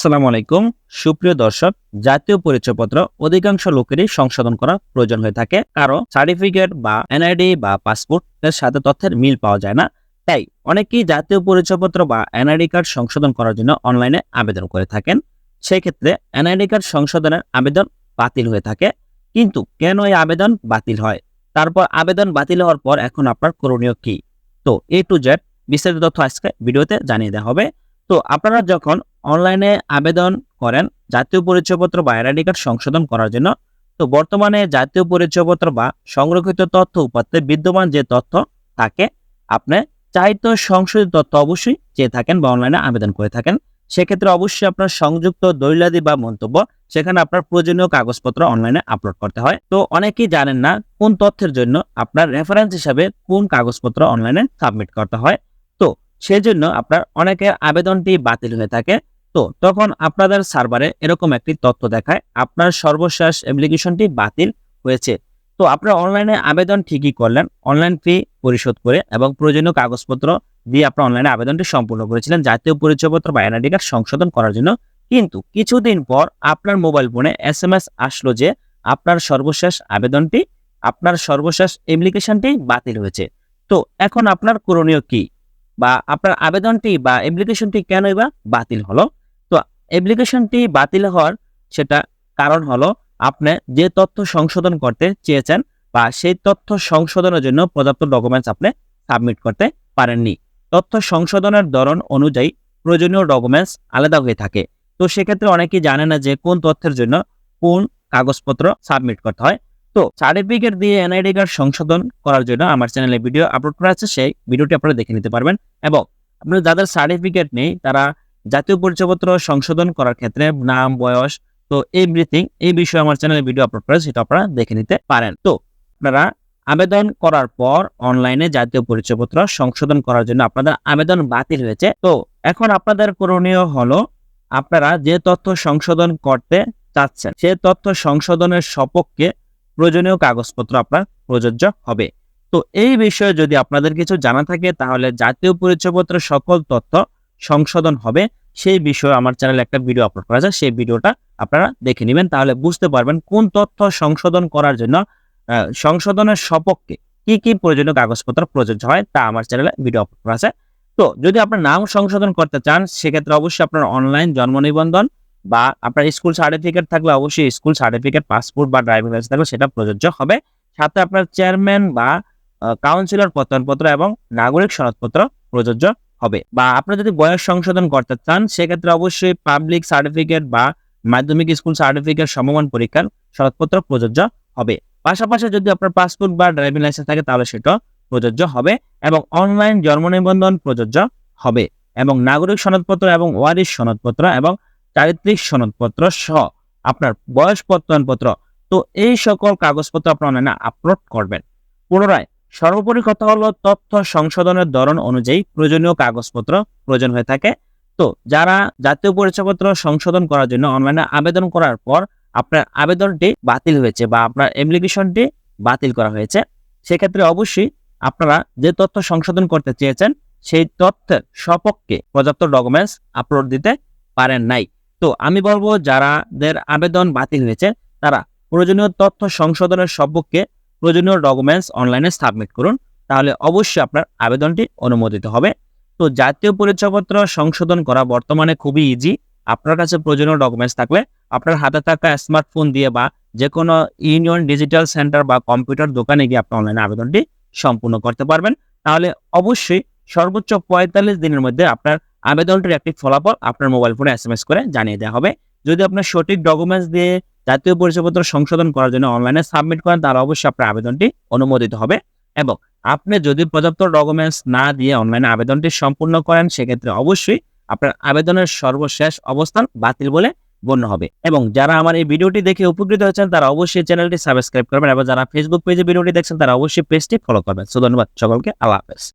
আসসালামু আলাইকুম। সুপ্রিয় দর্শক, জাতীয় পরিচয়পত্র অধিকাংশ লোকেরই সংশোধন করা প্রয়োজন হয়ে থাকে। কারও সার্টিফিকেট বা এনআইডি বা পাসপোর্ট এর সাথে তথ্যের মিল পাওয়া যায় না। তাই অনেকেই জাতীয় পরিচয়পত্র বা এনআইডি কার্ড সংশোধন করার জন্য অনলাইনে আবেদন করে থাকেন। সেই ক্ষেত্রে এনআইডি কার্ড সংশোধনের আবেদন বাতিল হয়ে থাকে। কিন্তু কেন এই আবেদন বাতিল হয়? তারপর আবেদন বাতিল হওয়ার পর এখন আপনার করণীয় কি? তো এ টু জেড বিস্তারিত তথ্য আজকে ভিডিওতে জানিয়ে দেওয়া হবে। তো আপনারা যখন অনলাইনে আবেদন করেন জাতীয় পরিচয়পত্র বা আইডি কার্ড সংশোধন করার জন্য। তো বর্তমানে জাতীয় পরিচয়পত্র বা সংরক্ষিত তথ্য উপাত্তে বিদ্যমান যে তথ্য থাকে আপনি চাইতো সংশোধিত তথ্য অবশ্যই চেয়ে থাকেন বা অনলাইনে আবেদন করে থাকেন। সেক্ষেত্রে অবশ্যই আপনার সংযুক্ত দৈলাদি বা মন্তব্য, সেখানে আপনার প্রয়োজনীয় কাগজপত্র অনলাইনে আপলোড করতে হয়। তো অনেকেই জানেন না কোন তথ্যের জন্য আপনার রেফারেন্স হিসাবে কোন কাগজপত্র অনলাইনে সাবমিট করতে হয়। সেজন্য আপনার অনেকের আবেদনটি বাতিল হয়ে থাকে। তো তখন আপনাদের সার্ভারে এরকম একটি তথ্য দেখায়, আপনার সর্বশেষ অ্যাপ্লিকেশনটি বাতিল হয়েছে। তো আপনার অনলাইনে আবেদন ঠিকই করলেন, অনলাইন ফি পরিশোধ করে এবং প্রয়োজনীয় কাগজপত্র দিয়ে আপনার অনলাইনে আবেদনটি সম্পূর্ণ করেছিলেন, জাতীয় পরিচয়পত্র বা এনআইডি কার্ড সংশোধন করার জন্য। কিন্তু কিছুদিন পর আপনার মোবাইল ফোনে এস এম এস আসলো যে আপনার সর্বশেষ আবেদনটি, আপনার সর্বশেষ অ্যাপ্লিকেশনটি বাতিল হয়েছে। তো এখন আপনার করণীয় কি? বা আপনার আবেদনটি বা অ্যাপ্লিকেশনটি কেনই বা বাতিল হলো? তো অ্যাপ্লিকেশনটি বাতিল হওয়ার সেটা কারণ হলো, আপনি যে তথ্য সংশোধন করতে চেয়েছেন বা সেই তথ্য সংশোধনের জন্য পর্যাপ্ত ডকুমেন্টস আপনি সাবমিট করতে পারেননি। তথ্য সংশোধনের ধরন অনুযায়ী প্রয়োজনীয় ডকুমেন্টস আলাদা হয়ে থাকে। তো সেক্ষেত্রে অনেকেই জানে না যে কোন তথ্যের জন্য কোন কাগজপত্র সাবমিট করতে হয়। তো সার্টিফিকেট দিয়ে এনআইডি কার্ড সংশোধন করার জন্য আমার চ্যানেলে ভিডিও আপলোড করা আছে, সেই ভিডিওটি আপনারা দেখে নিতে পারবেন। এবং আপনার যাদের সার্টিফিকেট নেই, তারা জাতীয় পরিচয়পত্র সংশোধন করার ক্ষেত্রে নাম, বয়স, তো এভরিথিং এই বিষয়ে আমার চ্যানেলে ভিডিও আপলোড করা সেটা আপনারা দেখে নিতে পারেন। তো আপনারা আবেদন করার পর অনলাইনে জাতীয় পরিচয়পত্র সংশোধন করার জন্য আপনাদের আবেদন বাতিল হয়েছে। তো এখন আপনাদের করণীয় হলো, আপনারা যে তথ্য সংশোধন করতে চাচ্ছেন, সে তথ্য সংশোধনের সপক্ষে প্রয়োজনীয় কাগজপত্র আপনার প্রযোজ্য হবে। তো এই বিষয়ে যদি আপনাদের কিছু জানা থাকে, তাহলে জাতীয় পরিচয়পত্রের সকল তথ্য সংশোধন হবে। সেই বিষয়ে আমার চ্যানেলে একটা ভিডিও আপলোড করা যায় সেই ভিডিওটা আপনারা দেখে নেবেন। তাহলে বুঝতে পারবেন কোন তথ্য সংশোধন করার জন্য সংশোধনের সপক্ষে কি কি প্রয়োজনীয় কাগজপত্র প্রযোজ্য হয়, তা আমার চ্যানেলে ভিডিও আপলোড করা আছে। তো যদি আপনার নাম সংশোধন করতে চান, সেক্ষেত্রে অবশ্যই আপনার অনলাইন জন্ম নিবন্ধন বা আপনার স্কুল সার্টিফিকেট থাকলে অবশ্যই স্কুল সার্টিফিকেট পাসপোর্ট বা ড্রাইভিং লাইসেন্স থাকলে সেটা প্রযোজ্য হবে। সাথে আপনার চেয়ারম্যান বা কাউন্সিলর প্রত্যয়নপত্র এবং নাগরিক সনদপত্র প্রযোজ্য হবে। বা আপনি যদি বয়স সংশোধন করতে চান, সেক্ষেত্রে অবশ্যই পাবলিক সার্টিফিকেট বা মাধ্যমিক স্কুল সার্টিফিকেট সমমান পরীক্ষার সনদপত্র প্রযোজ্য হবে। পাশাপাশি যদি আপনার পাসপোর্ট বা ড্রাইভিং লাইসেন্স থাকে, তাহলে সেটা প্রযোজ্য হবে এবং অনলাইন জন্ম নিবন্ধন প্রযোজ্য হবে এবং নাগরিক সনদপত্র এবং ওয়ারিশ সনদপত্র এবং চারিত্রিক সনদপত্র সহ আপনার বয়স প্রত্যয়নপত্র। তো এই সকল কাগজপত্র আপনার অনলাইনে আপলোড করবেন। পুনরায় সর্বোপরি কথা হলো তথ্য সংশোধনের ধরন অনুযায়ী প্রয়োজনীয় কাগজপত্র প্রয়োজন হয়ে থাকে। তো যারা জাতীয় পরিচয়পত্র সংশোধন করার জন্য অনলাইনে আবেদন করার পর আপনার আবেদনটি বাতিল হয়েছে বা আপনার অ্যাপ্লিকেশনটি বাতিল করা হয়েছে, সেক্ষেত্রে অবশ্যই আপনারা যে তথ্য সংশোধন করতে চেয়েছেন, সেই তথ্যের সপক্ষে পর্যাপ্ত ডকুমেন্টস আপলোড দিতে পারেন নাই। তো আমি বলব যারাদের আবেদন বাতিল হয়েছে, তারা প্রয়োজনীয় তথ্য সংশোধনের সপক্ষে প্রয়োজনীয় ডকুমেন্টস অনলাইনে সাবমিট করুন, তাহলে অবশ্যই আপনার আবেদনটি অনুমোদিত হবে। তো জাতীয় পরিচয়পত্র সংশোধন করা বর্তমানে খুবই ইজি আপনার কাছে প্রয়োজনীয় ডকুমেন্টস থাকলে আপনার হাতে থাকা স্মার্টফোন দিয়ে বা যে কোনো ইউনিয়ন ডিজিটাল সেন্টার বা কম্পিউটার দোকানে গিয়ে আপনি অনলাইনে আবেদনটি সম্পূর্ণ করতে পারবেন। তাহলে অবশ্যই সর্বোচ্চ পঁয়তাল্লিশ দিনের মধ্যে আপনার আবেদনটির একটি ফলাফল আপনার মোবাইল ফোনে এস এম এস করে জানিয়ে দেওয়া হবে। যদি আপনার সঠিক ডকুমেন্টস দিয়ে জাতীয় পরিচয়পত্র সংশোধন করার জন্য অনলাইনে সাবমিট করেন, তাহলে অবশ্যই আপনার আবেদনটি অনুমোদিত হবে এবং আপনি যদি পর্যাপ্ত ডকুমেন্টস না দিয়ে অনলাইনে আবেদনটি সম্পূর্ণ করেন, সেক্ষেত্রে অবশ্যই আপনার আবেদনের সর্বশেষ অবস্থান বাতিল বলে গণ্য হবে। এবং যারা আমার এই ভিডিওটি দেখে উপকৃত হয়েছেন, তারা অবশ্যই চ্যানেলটি সাবস্ক্রাইব করবেন এবং যারা ফেসবুক পেজে ভিডিওটি দেখছেন, তারা অবশ্যই পেজটি ফলো করবেন। সো ধন্যবাদ সকলকে, আল্লাহ হাফেজ।